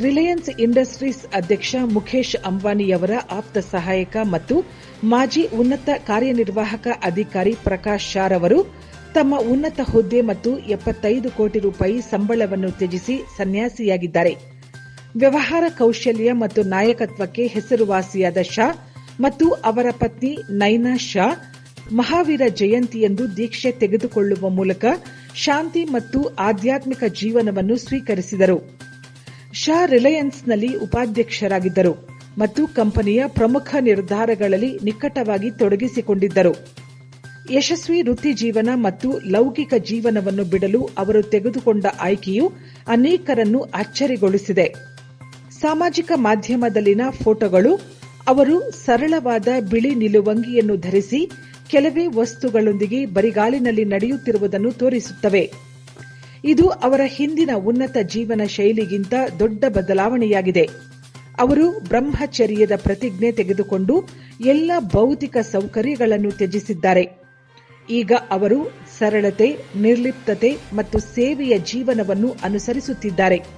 Reliance industries ಅಧ್ಯಕ್ಷ ಮುಖೇಶ್ ಅಂಬಾನಿಯವರ ಆಪ್ತ ಸಹಾಯಕ ಮತ್ತು ಮಾಜಿ ಉನ್ನತ ಕಾರ್ಯನಿರ್ವಾಹಕ ಅಧಿಕಾರಿ ಪ್ರಕಾಶ್ ಶಾರ್ ಅವರು ತಮ್ಮ ಉನ್ನತ ಹುದ್ದೆ ಮತ್ತು ಎಪ್ಪತ್ತೈದು ಕೋಟಿ ರೂಪಾಯಿ ಸಂಬಳವನ್ನು ತ್ಯಜಿಸಿ ಸನ್ಯಾಸಿಯಾಗಿದ್ದಾರೆ. ವ್ಯವಹಾರ ಕೌಶಲ್ಯ ಮತ್ತು ನಾಯಕತ್ವಕ್ಕೆ ಹೆಸರುವಾಸಿಯಾದ ಶಾ ಮತ್ತು ಅವರ ಪತ್ನಿ ನೈನಾ ಶಾ ಮಹಾವೀರ ಜಯಂತಿಯಂದು ದೀಕ್ಷೆ ತೆಗೆದುಕೊಳ್ಳುವ ಮೂಲಕ ಶಾಂತಿ ಮತ್ತು ಆಧ್ಯಾತ್ಮಿಕ ಜೀವನವನ್ನು ಸ್ವೀಕರಿಸಿದರು. ಶಾ ರಿಲಯನ್ಸ್ನಲ್ಲಿ ಉಪಾಧ್ಯಕ್ಷರಾಗಿದ್ದರು ಮತ್ತು ಕಂಪನಿಯ ಪ್ರಮುಖ ನಿರ್ಧಾರಗಳಲ್ಲಿ ನಿಕಟವಾಗಿ ತೊಡಗಿಸಿಕೊಂಡಿದ್ದರು. ಯಶಸ್ವಿ ವೃತ್ತಿ ಜೀವನ ಮತ್ತು ಲೌಕಿಕ ಜೀವನವನ್ನು ಬಿಡಲು ಅವರು ತೆಗೆದುಕೊಂಡ ಆಯ್ಕೆಯು ಅನೇಕರನ್ನು ಅಚ್ಚರಿಗೊಳಿಸಿದೆ. ಸಾಮಾಜಿಕ ಮಾಧ್ಯಮದಲ್ಲಿನ ಫೋಟೋಗಳು, ಅವರು ಸರಳವಾದ ಬಿಳಿ ನಿಲುವಂಗಿಯನ್ನು ಧರಿಸಿ ಕೆಲವೇ ವಸ್ತುಗಳೊಂದಿಗೆ ಬರಿಗಾಲಿನಲ್ಲಿ ನಡೆಯುತ್ತಿರುವುದನ್ನು ತೋರಿಸುತ್ತವೆ. ಇದು ಅವರ ಹಿಂದಿನ ಉನ್ನತ ಜೀವನ ಶೈಲಿಗಿಂತ ದೊಡ್ಡ ಬದಲಾವಣೆಯಾಗಿದೆ. ಅವರು ಬ್ರಹ್ಮಚರ್ಯದ ಪ್ರತಿಜ್ಞೆ ತೆಗೆದುಕೊಂಡು ಎಲ್ಲ ಭೌತಿಕ ಸೌಕರ್ಯಗಳನ್ನು ತ್ಯಜಿಸಿದ್ದಾರೆ. ಈಗ ಅವರು ಸರಳತೆ, ನಿರ್ಲಿಪ್ತತೆ ಮತ್ತು ಸೇವೆಯ ಜೀವನವನ್ನು ಅನುಸರಿಸುತ್ತಿದ್ದಾರೆ.